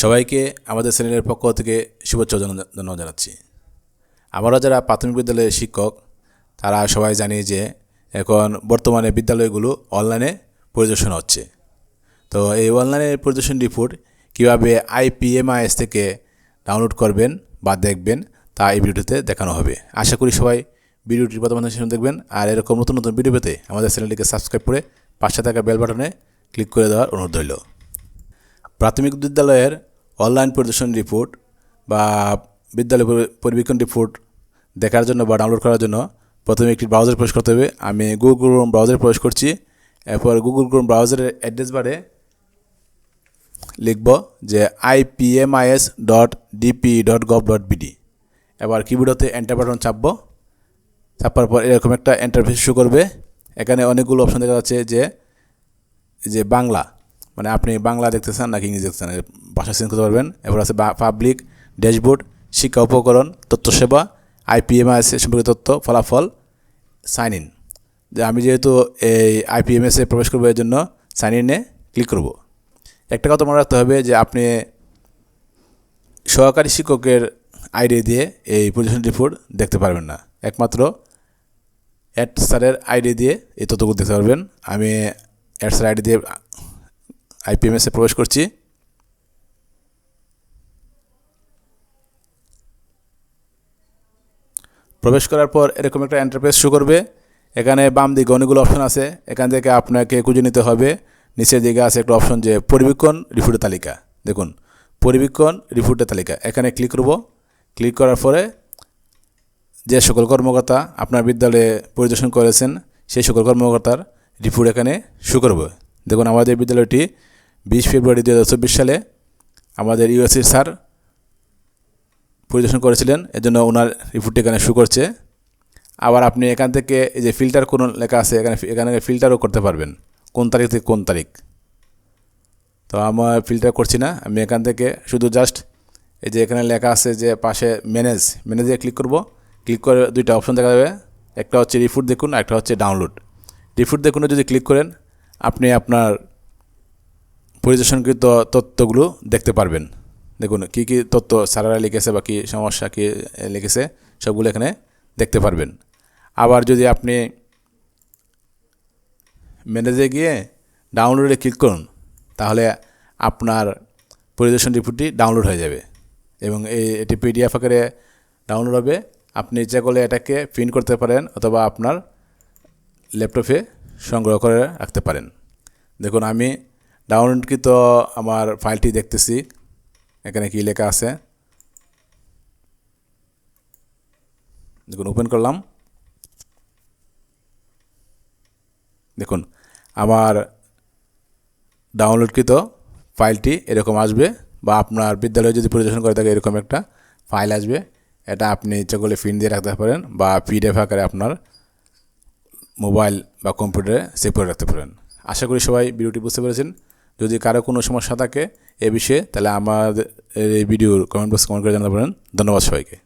সবাইকে আমাদের চ্যানেলের পক্ষ থেকে শুভেচ্ছা ধন্যবাদ জানাচ্ছি। আমরা যারা প্রাথমিক বিদ্যালয়ের শিক্ষক, তারা সবাই জানি যে এখন বর্তমানে বিদ্যালয়গুলো অনলাইনে পরিদর্শন হচ্ছে। তো এই অনলাইনে পরিদর্শন রিপোর্ট কীভাবে আইপিএমআইএস থেকে ডাউনলোড করবেন বা দেখবেন, তা এই ভিডিওটিতে দেখানো হবে। আশা করি সবাই ভিডিওটির প্রথম দেখবেন, আর এরকম নতুন নতুন ভিডিও পেতে আমাদের চ্যানেলটিকে সাবস্ক্রাইব করে পাশে থাকা বেল বাটনে ক্লিক করে দেওয়ার অনুরোধ রইল। প্রাথমিক বিদ্যালয়ের অনলাইন পরিদর্শন রিপোর্ট বা বিদ্যালয় পরি- পরিবীক্ষণ রিপোর্ট দেখার জন্য বা ডাউনলোড করার জন্য প্রথমে একটি ব্রাউজার প্রবেশ করতে হবে। আমি গুগল ক্রোম ব্রাউজারে প্রবেশ করছি। এরপর গুগল ক্রোম ব্রাউজারের অ্যাড্রেস বারে লিখব যে IPMIS dot DP dot gov dot BD এবার কিবোর্ডতে এন্টার বাটন চাপবো চাপার পর এরকম একটা এন্টারফেস শো করবে। এখানে অনেকগুলো অপশন দেখা যাচ্ছে যে যে বাংলা। মানে আপনি বাংলা দেখতে চান নাকি ইংরেজি দেখতে চান ভাষা চেঞ্জ করতে পারবেন। এবার আছে পাবলিক ড্যাশবোর্ড শিক্ষা উপকরণ তথ্য সেবা আইপিএমএস সম্পর্কিত তথ্য, ফলাফল সাইন ইন যে আমি যেহেতু এই আইপিএমএসে প্রবেশ করব এর জন্য সাইন ইনে ক্লিক করব। একটা কথা মনে রাখতে হবে যে আপনি সহকারী শিক্ষকের আইডি দিয়ে এই পজিশন রিপোর্ট দেখতে পারবেন না। একমাত্র অ্যাড স্যারের আইডি দিয়ে এই তথ্যগুলো দেখতে পারবেন। আমি অ্যাড স্যার আইডি দিয়ে আইপিএমএসে প্রবেশ করছি। প্রবেশ করার পর এরকম একটা এন্টারপ্রেস শো করবে। এখানে বাম দিকে অনেকগুলো অপশন আছে। এখান থেকে আপনাকে খুঁজে নিতে হবে। নিচের দিকে আছে একটা অপশন যে পরিবীক্ষণ রিপোর্টের তালিকা। দেখুন, পরিবীক্ষণ রিপোর্টের তালিকা। এখানে ক্লিক করব। ক্লিক করার পরে যে সকল কর্মকর্তা আপনার বিদ্যালয়ে পরিদর্শন করেছেন, সেই সকল কর্মকর্তার রিপোর্ট এখানে শো করবে। দেখুন, আমাদের বিদ্যালয়টি বিশ ফেব্রুয়ারি দু হাজার চব্বিশ সালে আমাদের ইউএসসির স্যার পরিদর্শন করেছিলেন, এজন্য ওনার রিপোর্টটি এখানে শো করছে। আবার আপনি এখান থেকে এই যে ফিল্টার কোন লেখা আছে, এখানে এখানে ফিল্টারও করতে পারবেন, কোন তারিখ থেকে কোন তারিখ। তো আমার ফিল্টার করছি না, আমি এখান থেকে শুধু জাস্ট এই যে এখানে লেখা আছে যে পাশে ম্যানেজ ম্যানেজে ক্লিক করব। ক্লিক করে দুইটা অপশন দেখা যাবে, একটা হচ্ছে রিপোর্ট দেখুন একটা হচ্ছে ডাউনলোড রিপোর্ট দেখুন যদি ক্লিক করেন, আপনি আপনার পরিদর্শনকৃত তথ্যগুলো দেখতে পারবেন। দেখুন, কী কী তথ্য স্যারেরা লিখেছে বা কী সমস্যা, কী লিখেছে, সবগুলো এখানে দেখতে পারবেন। আবার যদি আপনি ম্যানেজে গিয়ে ডাউনলোডে ক্লিক করুন, তাহলে আপনার পরিদর্শন রিপোর্টটি ডাউনলোড হয়ে যাবে এবং এই এটি পিডিএফ আকারে ডাউনলোড হবে। আপনি ইচ্ছা করলে এটাকে প্রিন্ট করতে পারেন অথবা আপনার ল্যাপটপে সংগ্রহ করে রাখতে পারেন। দেখুন, আমি ডাউনলোডকৃত আমার ফাইলটি দেখতেছি এখানে কি লেখা আছে দেখুন ওপেন করলাম দেখুন আমার ডাউনলোডকৃত ফাইলটি এরকম আসবে বা আপনার বিদ্যালয়ে যদি পরিদর্শন করে থাকে এরকম একটা ফাইল আসবে এটা আপনি ইচ্ছা করলে প্রিন্ট দিয়ে রাখতে পারেন বা পিডিএফ আকারে আপনার মোবাইল বা কম্পিউটারে সেভ করে রাখতে পারেন আশা করি সবাই ভিডিওটি বুঝতে পেরেছেন যদি কারও কোনো সমস্যা থাকে এ বিষয়ে, তাহলে আমাদের এই ভিডিওর কমেন্ট বক্সে কমেন্ট করে জানাতে পারেন। ধন্যবাদ সবাইকে।